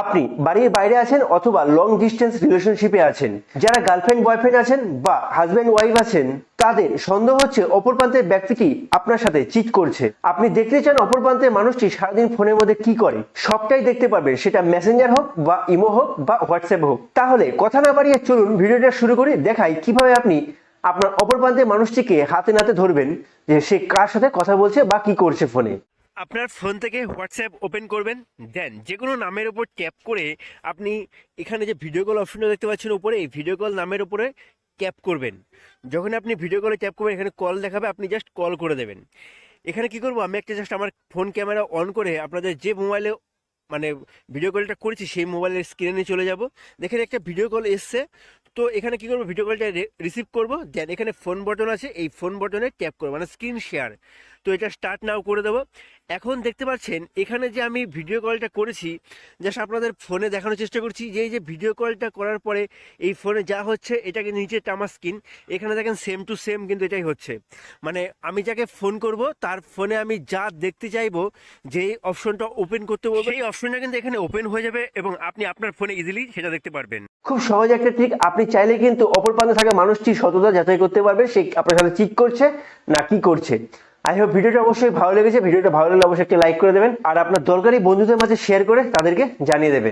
আপনি বাড়ির বাইরে আছেন অথবা লং ডিস্টেন্স রিলেশনশিপে আছেন, যারা গার্লফ্রেন্ড বয়ফ্রেন্ড আছেন বা হাজব্যান্ড ওয়াইফ আছেন, তাদের সন্দেহ হচ্ছে অপর প্রান্তের ব্যক্তিটি আপনার সাথে চিট করছে। আপনি দেখতে চান অপর প্রান্তের মানুষটি সারাদিন ফোনের মধ্যে কি করে। সবটাই দেখতে পারবেন, সেটা মেসেঞ্জার হোক বা ইমো হোক বা হোয়াটসঅ্যাপ হোক। তাহলে কথা না বাড়িয়ে চলুন ভিডিওটা শুরু করি, দেখাই কীভাবে আপনি আপনার অপর প্রান্তের মানুষটিকে হাতে নাতে ধরবেন যে সে কার সাথে কথা বলছে বা কি করছে ফোনে আপনার ফোন থেকে হোয়াটসঅ্যাপ ওপেন করবেন। দেন যে কোনো নামের উপর ট্যাপ করে আপনি এখানে যে ভিডিও কল অপশনটা দেখতে পাচ্ছেন উপরে, এই ভিডিও কল নামের উপরে ট্যাপ করবেন। যখন আপনি ভিডিও কলে ট্যাপ করবেন, এখানে কল দেখাবে, আপনি জাস্ট কল করে দেবেন। এখানে কি করব, আমি একটা জাস্ট আমার ফোন ক্যামেরা অন করে আপনাদের যে মোবাইলে মানে ভিডিও কলটা করেছি, সেই মোবাইলের স্ক্রিনে চলে যাব। দেখেন একটা ভিডিও কল এসছে। তো এখানে কি করব, ভিডিও কলটা রিসিভ করব। দেন এখানে ফোন বটন আছে, এই ফোন বটনে ট্যাপ করব মানে স্ক্রিন শেয়ার। তো এটা স্টার্ট নাও করে দেবো। এখন দেখতে পাচ্ছেন, এখানে যে আমি ভিডিও কলটা করেছি জাস্ট আপনাদের ফোনে দেখানোর চেষ্টা করছি, যে এই যে ভিডিও কলটা করার পরে এই ফোনে যা হচ্ছে এটা কিন্তু নিচে আমার স্ক্রিন এখানে দেখেন সেম টু সেম কিন্তু এটাই হচ্ছে। মানে আমি যাকে ফোন করব, তার ফোনে আমি যা দেখতে চাইব যে অপশনটা ওপেন করতে বলব, সেই অপশনটা কিন্তু এখানে ওপেন হয়ে যাবে এবং আপনি আপনার ফোনে ইজিলি সেটা দেখতে পারবেন। খুব সহজ একটা ট্রিক আপনি চাইলে কিন্তু অপর প্রান্তে থাকা মানুষটির সততা যাচাই করতে পারবে, সে আপনার সাথে চিট করছে না কি করছে। আই হোপ ভিডিওটা অবশ্যই ভালো লেগেছে। ভিডিওটা ভালো লাগলে অবশ্যই একটা লাইক করে দেবেন। আর আপনার দরকারি বন্ধুদের মাঝে শেয়ার করে তাদেরকে জানিয়ে দেবেন।